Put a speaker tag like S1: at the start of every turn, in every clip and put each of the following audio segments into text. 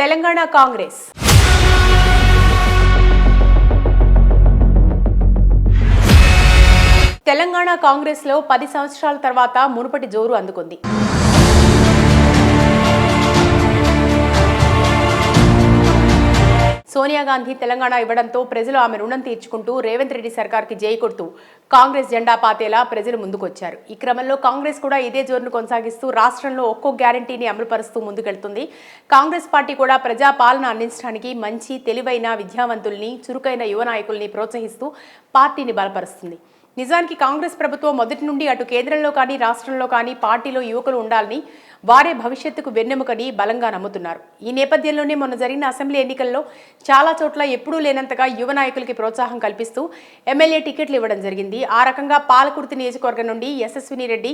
S1: తెలంగాణ కాంగ్రెస్. తెలంగాణ కాంగ్రెస్లో పది సంవత్సరాల తర్వాత మునుపటి జోరు అందుకుంది. సోనియా గాంధీ తెలంగాణ ఇవ్వడంతో ప్రజలు ఆమె రుణం తీర్చుకుంటూ రేవంత్ రెడ్డి సర్కార్కి జై కొడుతూ కాంగ్రెస్ జెండా పాతేలా ప్రజలు ముందుకొచ్చారు. ఈ క్రమంలో కాంగ్రెస్ కూడా ఇదే జోరును కొనసాగిస్తూ రాష్ట్రంలో ఒక్కో గ్యారంటీని అమలుపరుస్తూ ముందుకెళ్తుంది. కాంగ్రెస్ పార్టీ కూడా ప్రజా పాలన అందించడానికి మంచి తెలివైన విద్యావంతుల్ని చురుకైన యువ నాయకుల్ని ప్రోత్సహిస్తూ పార్టీని బలపరుస్తుంది. నిజానికి కాంగ్రెస్ ప్రభుత్వం మొదటి నుండి అటు కేంద్రంలో కానీ రాష్ట్రంలో కానీ పార్టీలో యువకులు ఉండాలని వారే భవిష్యత్తుకు వెన్నెముకని బలంగా నమ్ముతున్నారు. ఈ నేపథ్యంలోనే మొన్న జరిగిన అసెంబ్లీ ఎన్నికల్లో చాలా చోట్ల ఎప్పుడూ లేనంతగా యువ నాయకులకి ప్రోత్సాహం కల్పిస్తూ ఎమ్మెల్యే టికెట్లు ఇవ్వడం జరిగింది. ఆ రకంగా పాలకుర్తి నియోజకవర్గం నుండి యశస్విని రెడ్డి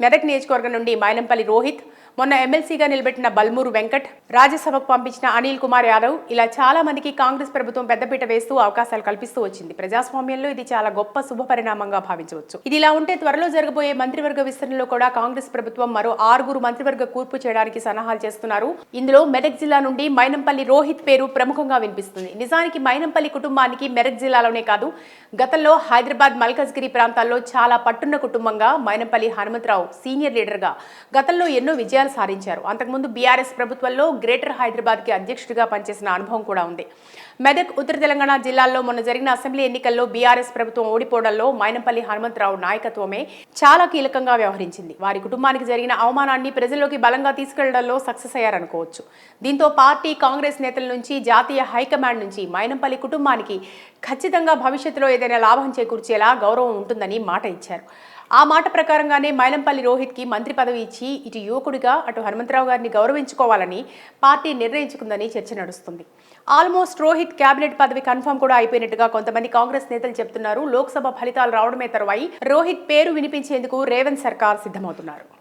S1: మెదక్ నియోజకవర్గం నుండి మైనంపల్లి రోహిత్ మొన్న ఎమ్మెల్సీగా నిలబెట్టిన బల్మూరు వెంకట్ రాజ్యసభకు పంపించిన అనిల్ కుమార్ యాదవ్ ఇలా చాలా మందికి కాంగ్రెస్ ప్రభుత్వం పెద్దపీట వేస్తూ అవకాశాలు కల్పిస్తూ వచ్చింది. ప్రజాస్వామ్యంలో ఇది చాలా గొప్ప శుభ పరిణామంగా భావించవచ్చు. ఇది ఇలా ఉంటే త్వరలో జరగబోయే మంత్రివర్గ విస్తరణలో కూడా కాంగ్రెస్ ప్రభుత్వం మరో ఆరుగురు మంత్రివర్గ కూర్పు చేయడానికి సన్నాహాలు చేస్తున్నారు. ఇందులో మెదక్ జిల్లా నుండి మైనంపల్లి రోహిత్ పేరు ప్రముఖంగా వినిపిస్తుంది. నిజానికి మైనంపల్లి కుటుంబానికి మెదక్ జిల్లాలోనే కాదు గతంలో హైదరాబాద్ మల్కజ్గిరి ప్రాంతాల్లో చాలా పట్టున్న కుటుంబంగా మైనంపల్లి హనుమంతరావు సీనియర్ లీడర్గా గతంలో ఎన్నో విజయాలు సాధించారు. అంతకుముందు బీఆర్ఎస్ ప్రభుత్వంలో గ్రేటర్ హైదరాబాద్కి అధ్యక్షుడిగా పనిచేసిన అనుభవం కూడా ఉంది. మెదక్ ఉత్తర తెలంగాణ జిల్లాల్లో మొన్న జరిగిన అసెంబ్లీ ఎన్నికల్లో బీఆర్ఎస్ ప్రభుత్వం ఓడిపోవడంలో మైనంపల్లి హనుమంతరావు నాయకత్వమే చాలా కీలకంగా వ్యవహరించింది. వారి కుటుంబానికి జరిగిన అవమానాన్ని ప్రజల్లోకి బలంగా తీసుకెళ్ళడంలో సక్సెస్ అయ్యారనుకోవచ్చు. దీంతో పార్టీ కాంగ్రెస్ నేతల నుంచి జాతీయ హైకమాండ్ నుంచి మైనంపల్లి కుటుంబానికి ఖచ్చితంగా భవిష్యత్తులో ఏదైనా లాభం చేకూర్చేలా గౌరవం ఉంటుందని మాట ఇచ్చారు. ఆ మాట ప్రకారంగానే మైలంపల్లి రోహిత్కి మంత్రి పదవి ఇచ్చి ఇటు యువకుడిగా అటు హనుమంతరావు గారిని గౌరవించుకోవాలని పార్టీ నిర్ణయించుకుందని చర్చ నడుస్తుంది. ఆల్మోస్ట్ రోహిత్ కేబినెట్ పదవి కన్ఫర్మ్ కూడా అయిపోయినట్టుగా కొంతమంది కాంగ్రెస్ నేతలు చెప్తున్నారు. లోక్సభ ఫలితాలు రావడమే తరువాయి రోహిత్ పేరు వినిపించేందుకు రేవంత్ సర్కార్ సిద్ధమవుతున్నారు.